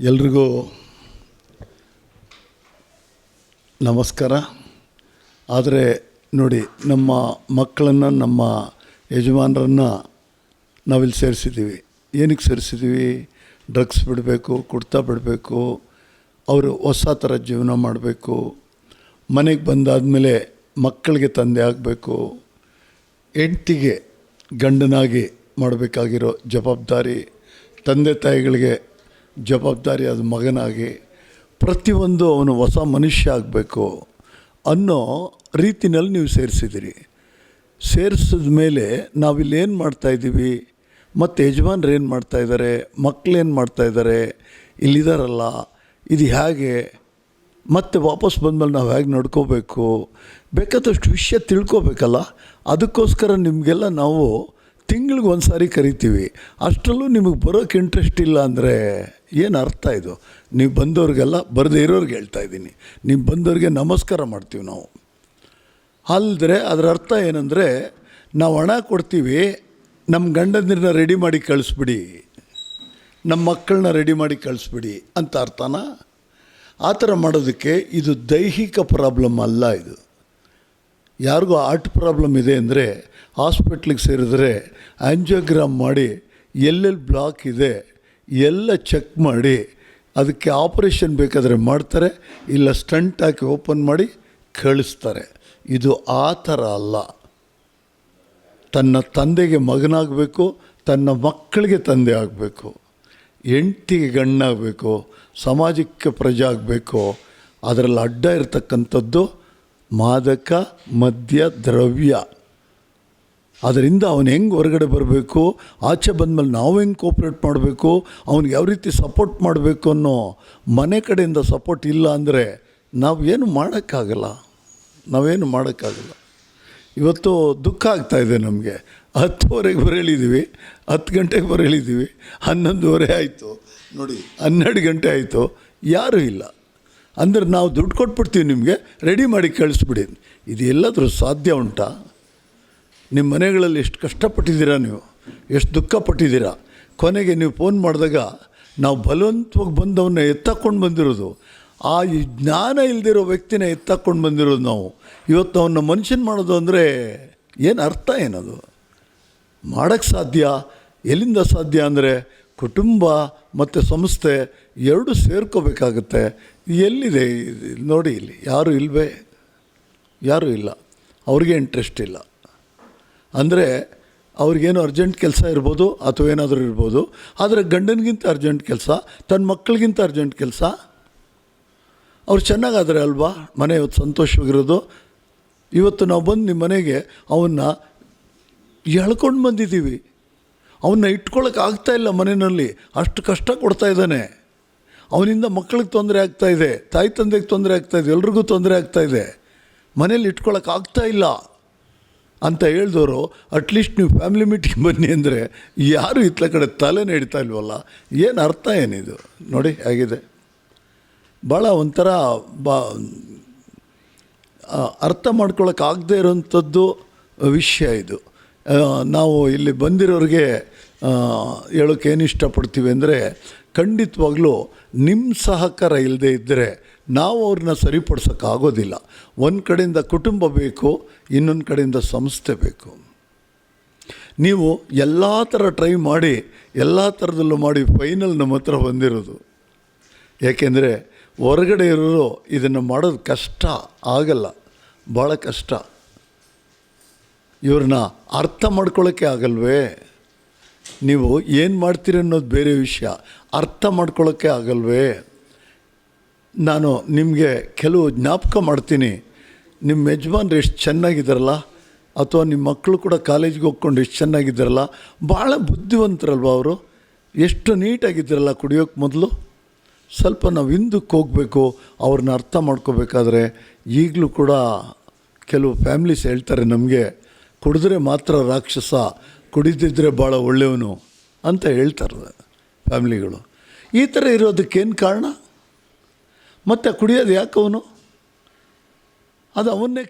ಎಲ್ರಿಗೂ ನಮಸ್ಕಾರ. ಆದರೆ ನೋಡಿ, ನಮ್ಮ ಮಕ್ಕಳನ್ನು, ನಮ್ಮ ಯಜಮಾನರನ್ನು ನಾವಿಲ್ಲಿ ಸೇರಿಸಿದ್ದೀವಿ. ಏನಕ್ಕೆ ಸೇರಿಸಿದ್ದೀವಿ? ಡ್ರಗ್ಸ್ ಬಿಡಬೇಕು, ಕುಡ್ತಾ ಬಿಡಬೇಕು, ಅವರು ಹೊಸ ಥರ ಜೀವನ ಮಾಡಬೇಕು, ಮನೆಗೆ ಬಂದಾದಮೇಲೆ ಮಕ್ಕಳಿಗೆ ತಂದೆ ಆಗಬೇಕು, ಹೆಂಡ್ತಿಗೆ ಗಂಡನಾಗಿ ಮಾಡಬೇಕಾಗಿರೋ ಜವಾಬ್ದಾರಿ, ತಂದೆ ತಾಯಿಗಳಿಗೆ ಜವಾಬ್ದಾರಿ ಅದು ಮಗನಾಗಿ ಪ್ರತಿಯೊಂದು ಅವನು ಹೊಸ ಮನುಷ್ಯ ಆಗಬೇಕು ಅನ್ನೋ ರೀತಿನಲ್ಲಿ ನೀವು ಸೇರಿಸಿದ್ದೀರಿ. ಸೇರಿಸಿದ ಮೇಲೆ ನಾವಿಲ್ಲಿ ಏನು ಮಾಡ್ತಾಯಿದ್ದೀವಿ ಮತ್ತು ಯಜಮಾನ್ರು ಏನು ಮಾಡ್ತಾಯಿದ್ದಾರೆ ಮಕ್ಕಳೇನು ಮಾಡ್ತಾಯಿದ್ದಾರೆ ಇಲ್ಲಿದ್ದಾರಲ್ಲ ಇದು ಹೇಗೆ? ಮತ್ತೆ ವಾಪಸ್ ಬಂದಮೇಲೆ ನಾವು ಹೇಗೆ ನಡ್ಕೋಬೇಕು? ಬೇಕಾದಷ್ಟು ವಿಷಯ ತಿಳ್ಕೋಬೇಕಲ್ಲ? ಅದಕ್ಕೋಸ್ಕರ ನಿಮಗೆಲ್ಲ ನಾವು ತಿಂಗ್ಳಿಗೆ ಒಂದು ಸಾರಿ ಕರಿತೀವಿ. ಅಷ್ಟರಲ್ಲೂ ನಿಮಗೆ ಬರೋಕ್ಕೆ ಇಂಟ್ರೆಸ್ಟ್ ಇಲ್ಲ ಅಂದರೆ ಏನು ಅರ್ಥ ಇದು? ನೀವು ಬಂದವ್ರಿಗೆಲ್ಲ ಬರದೇ ಇರೋರಿಗೆ ಹೇಳ್ತಾ ಇದ್ದೀನಿ. ನೀವು ಬಂದವ್ರಿಗೆ ನಮಸ್ಕಾರ ಮಾಡ್ತೀವಿ ನಾವು. ಅಲ್ಲದ್ರೆ ಅದರ ಅರ್ಥ ಏನಂದರೆ, ನಾವು ಹಣ ಕೊಡ್ತೀವಿ ನಮ್ಮ ಗಂಡಂದಿರನ್ನ ರೆಡಿ ಮಾಡಿ ಕಳಿಸ್ಬಿಡಿ. ನಮ್ಮ ಮಕ್ಕಳನ್ನ ರೆಡಿ ಮಾಡಿ ಕಳಿಸ್ಬಿಡಿ ಅಂತ ಅರ್ಥನ? ಆ ಥರ ಮಾಡೋದಕ್ಕೆ ಇದು ದೈಹಿಕ ಪ್ರಾಬ್ಲಮ್ ಅಲ್ಲ ಇದು. ಯಾರಿಗೂ ಹಾರ್ಟ್ ಪ್ರಾಬ್ಲಮ್ ಇದೆ ಅಂದರೆ ಹಾಸ್ಪಿಟ್ಲಿಗೆ ಸೇರಿದ್ರೆ ಆ್ಯಂಜಿಯೋಗ್ರಾಮ್ ಮಾಡಿ ಎಲ್ಲೆಲ್ಲಿ ಬ್ಲಾಕ್ ಇದೆ ಎಲ್ಲ ಚೆಕ್ ಮಾಡಿ, ಅದಕ್ಕೆ ಆಪರೇಷನ್ ಬೇಕಾದರೆ ಮಾಡ್ತಾರೆ, ಇಲ್ಲ ಸ್ಟಂಟ್ ಹಾಕಿ ಓಪನ್ ಮಾಡಿ ಕಳಿಸ್ತಾರೆ. ಇದು ಆ ಥರ ಅಲ್ಲ. ತನ್ನ ತಂದೆಗೆ ಮಗನಾಗಬೇಕು, ತನ್ನ ಮಕ್ಕಳಿಗೆ ತಂದೆ ಆಗಬೇಕು, ಹೆಂಡ್ತಿಗೆ ಗಣ್ಣಾಗಬೇಕು ಸಮಾಜಕ್ಕೆ ಪ್ರಜೆ ಆಗಬೇಕು, ಅದರಲ್ಲಿ ಅಡ್ಡ ಇರತಕ್ಕಂಥದ್ದು ಮಾದಕ, ಮದ್ಯ, ದ್ರವ್ಯ. ಅದರಿಂದ ಅವನು ಹೆಂಗೆ ಹೊರಗಡೆ ಬರಬೇಕು, ಆಚೆ ಬಂದಮೇಲೆ ನಾವು ಹೆಂಗೆ ಕೋಪ್ರೇಟ್ ಮಾಡಬೇಕು, ಅವ್ನಿಗೆ ಯಾವ ರೀತಿ ಸಪೋರ್ಟ್ ಮಾಡಬೇಕು ಅನ್ನೋ ಮನೆ ಕಡೆಯಿಂದ ಸಪೋರ್ಟ್ ಇಲ್ಲ ಅಂದರೆ ನಾವು ಏನು ಮಾಡೋಕ್ಕಾಗಲ್ಲ. ನಾವೇನು ಮಾಡೋಕ್ಕಾಗಲ್ಲ. ಇವತ್ತು ದುಃಖ ಇದೆ ನಮಗೆ. ಹತ್ತುವರೆಗೆ ಬರೇಳಿದ್ದೀವಿ ಹತ್ತು ಗಂಟೆಗೆ ಬರೇಳಿದ್ದೀವಿ ಹನ್ನೊಂದುವರೆ ಆಯಿತು. ನೋಡಿ, ಹನ್ನೆರಡು ಗಂಟೆ ಆಯಿತು, ಯಾರೂ ಇಲ್ಲ. ಅಂದರೆ ನಾವು ದುಡ್ಡು ಕೊಟ್ಬಿಡ್ತೀವಿ ನಿಮಗೆ ರೆಡಿ ಮಾಡಿ ಕಳಿಸ್ಬಿಡಿ. ಇದು ಎಲ್ಲಾದರೂ ಸಾಧ್ಯ ಉಂಟಾ? ನಿಮ್ಮ ಮನೆಗಳಲ್ಲಿ ಎಷ್ಟು ಕಷ್ಟಪಟ್ಟಿದ್ದೀರಾ ನೀವು? ಎಷ್ಟು ದುಃಖ ಪಟ್ಟಿದ್ದೀರಾ ಕೊನೆಗೆ ನೀವು ಫೋನ್ ಮಾಡಿದಾಗ ನಾವು ಬಲವಂತವಾಗಿ ಬಂದವನ್ನ ಎತ್ತಕೊಂಡು ಬಂದಿರೋದು. ಆ ಜ್ಞಾನ ಇಲ್ಲದಿರೋ ವ್ಯಕ್ತಿನ ಎತ್ತಕೊಂಡು ಬಂದಿರೋದು ನಾವು. ಇವತ್ತು ಅವನ್ನ ಮನುಷ್ಯನ ಮಾಡೋದು ಅಂದರೆ ಏನು ಅರ್ಥ ಏನದು? ಮಾಡೋಕ್ಕೆ ಸಾಧ್ಯ? ಎಲ್ಲಿಂದ ಸಾಧ್ಯ ಅಂದರೆ ಕುಟುಂಬ ಮತ್ತು ಸಂಸ್ಥೆ ಎರಡು ಸೇರ್ಕೋಬೇಕಾಗತ್ತೆ. ಎಲ್ಲಿದೆ ನೋಡಿ ಇಲ್ಲಿ. ಯಾರೂ ಇಲ್ಲವೇ ಯಾರೂ ಇಲ್ಲ. ಅವ್ರಿಗೆ ಇಂಟ್ರೆಸ್ಟ್ ಇಲ್ಲ. ಅಂದರೆ ಅವ್ರಿಗೇನು ಅರ್ಜೆಂಟ್ ಕೆಲಸ ಇರ್ಬೋದು ಅಥವಾ ಏನಾದರೂ ಇರ್ಬೋದು, ಆದರೆ ಗಂಡನಿಗಿಂತ ಅರ್ಜೆಂಟ್ ಕೆಲಸ ತನ್ನ ಮಕ್ಕಳಿಗಿಂತ ಅರ್ಜೆಂಟ್ ಕೆಲಸ? ಅವ್ರು ಚೆನ್ನಾಗಾದರೆ ಅಲ್ವಾ? ಮನೆ ಇವತ್ತು ಸಂತೋಷವಾಗಿರೋದು. ಇವತ್ತು ನಾವು ಬಂದು ನಿಮ್ಮ ಮನೆಗೆ ಅವನ್ನ ಎಳ್ಕೊಂಡು ಬಂದಿದ್ದೀವಿ. ಅವನ್ನ ಇಟ್ಕೊಳಕ್ಕೆ ಆಗ್ತಾ ಇಲ್ಲ ಮನೆಯಲ್ಲಿ ಅಷ್ಟು ಕಷ್ಟ ಕೊಡ್ತಾ ಇದ್ದಾನೆ. ಅವನಿಂದ ಮಕ್ಕಳಿಗೆ ತೊಂದರೆ ಆಗ್ತಾ ಇದೆ, ತಾಯಿ ತಂದೆಗೆ ತೊಂದರೆ ಆಗ್ತಾ ಇದೆ, ಎಲ್ರಿಗೂ ತೊಂದರೆ ಆಗ್ತಾ ಇದೆ. ಮನೇಲಿ ಇಟ್ಕೊಳಕ್ಕೆ ಆಗ್ತಾ ಇಲ್ಲ. ಅಂತ ಹೇಳಿದವರು ಅಟ್ಲೀಸ್ಟ್ ನೀವು ಫ್ಯಾಮಿಲಿ ಮೀಟಿಂಗ್ ಬನ್ನಿ ಅಂದರೆ ಯಾರು ಇತ್ಲ ಕಡೆ ತಲೆ ನಡೀತಾ ಇಲ್ವಲ್ಲ? ಏನು ಅರ್ಥ ಏನಿದು? ನೋಡಿ ಹೇಗಿದೆ ಭಾಳ ಒಂಥರ ಬಾ ಅರ್ಥ ಮಾಡ್ಕೊಳಕ್ಕಾಗದೇ ಇರೋಂಥದ್ದು ವಿಷಯ ಇದು. ನಾವು ಇಲ್ಲಿ ಬಂದಿರೋರಿಗೆ ಹೇಳೋಕ್ಕೆ ಹೇಳೋಕೆ ಏನು ಇಷ್ಟಪಡ್ತೀವಿ ಅಂದರೆ, ಖಂಡಿತವಾಗ್ಲೂ ನಿಮ್ಮ ಸಹಕಾರ ಇಲ್ಲದೆ ಇದ್ದರೆ ನಾವು ಅವ್ರನ್ನ ಸರಿಪಡಿಸೋಕ್ಕಾಗೋದಿಲ್ಲ. ಒಂದು ಕಡೆಯಿಂದ ಕುಟುಂಬ ಬೇಕು, ಇನ್ನೊಂದು ಕಡೆಯಿಂದ ಸಂಸ್ಥೆ ಬೇಕು. ನೀವು ಎಲ್ಲ ಥರ ಟ್ರೈ ಮಾಡಿ, ಎಲ್ಲ ಥರದಲ್ಲೂ ಮಾಡಿ ಫೈನಲ್ ನಮ್ಮ ಹತ್ರ ಬಂದಿರೋದು. ಏಕೆಂದರೆ ಹೊರಗಡೆ ಇರೋರು ಇದನ್ನು ಮಾಡೋದು ಕಷ್ಟ, ಆಗಲ್ಲ. ಭಾಳ ಕಷ್ಟ. ಇವ್ರನ್ನ ಅರ್ಥ ಮಾಡ್ಕೊಳ್ಳೋಕ್ಕೆ ಆಗಲ್ವೇ? ನೀವು ಏನು ಮಾಡ್ತೀರಿ ಅನ್ನೋದು ಬೇರೆ ವಿಷಯ. ಅರ್ಥ ಮಾಡ್ಕೊಳ್ಳೋಕ್ಕೆ ಆಗಲ್ವೇ? ನಾನು ನಿಮಗೆ ಕೆಲವು ಜ್ಞಾಪಕ ಮಾಡ್ತೀನಿ. ನಿಮ್ಮ ಯಜಮಾನ್ರು ಎಷ್ಟು ಚೆನ್ನಾಗಿದ್ದಾರಲ್ಲ? ಅಥವಾ ನಿಮ್ಮ ಮಕ್ಕಳು ಕೂಡ ಕಾಲೇಜಿಗೆ ಹೋಗ್ಕೊಂಡು ಎಷ್ಟು ಚೆನ್ನಾಗಿದ್ದಾರಲ್ಲ? ಭಾಳ ಬುದ್ಧಿವಂತರಲ್ವ ಅವರು? ಎಷ್ಟು ನೀಟಾಗಿದ್ದಾರಲ್ಲ ಕುಡಿಯೋಕ್ಕೆ ಮೊದಲು? ಸ್ವಲ್ಪ ನಾವು ಹಿಂದಕ್ಕೆ ಹೋಗಬೇಕು ಅವ್ರನ್ನ ಅರ್ಥ ಮಾಡ್ಕೋಬೇಕಾದ್ರೆ ಈಗಲೂ ಕೂಡ ಕೆಲವು ಫ್ಯಾಮ್ಲೀಸ್ ಹೇಳ್ತಾರೆ ನಮಗೆ, ಕುಡಿದ್ರೆ ಮಾತ್ರ ರಾಕ್ಷಸ ಕುಡಿದಿದ್ದರೆ ಭಾಳ ಒಳ್ಳೆಯವನು ಅಂತ ಹೇಳ್ತಾರೆ ಫ್ಯಾಮ್ಲಿಗಳು. ಈ ಥರ ಇರೋದಕ್ಕೇನು ಕಾರಣ? ಮತ್ತು ಕುಡಿಯೋದು ಅವನು? ಅದು ಅವನ್ನೇ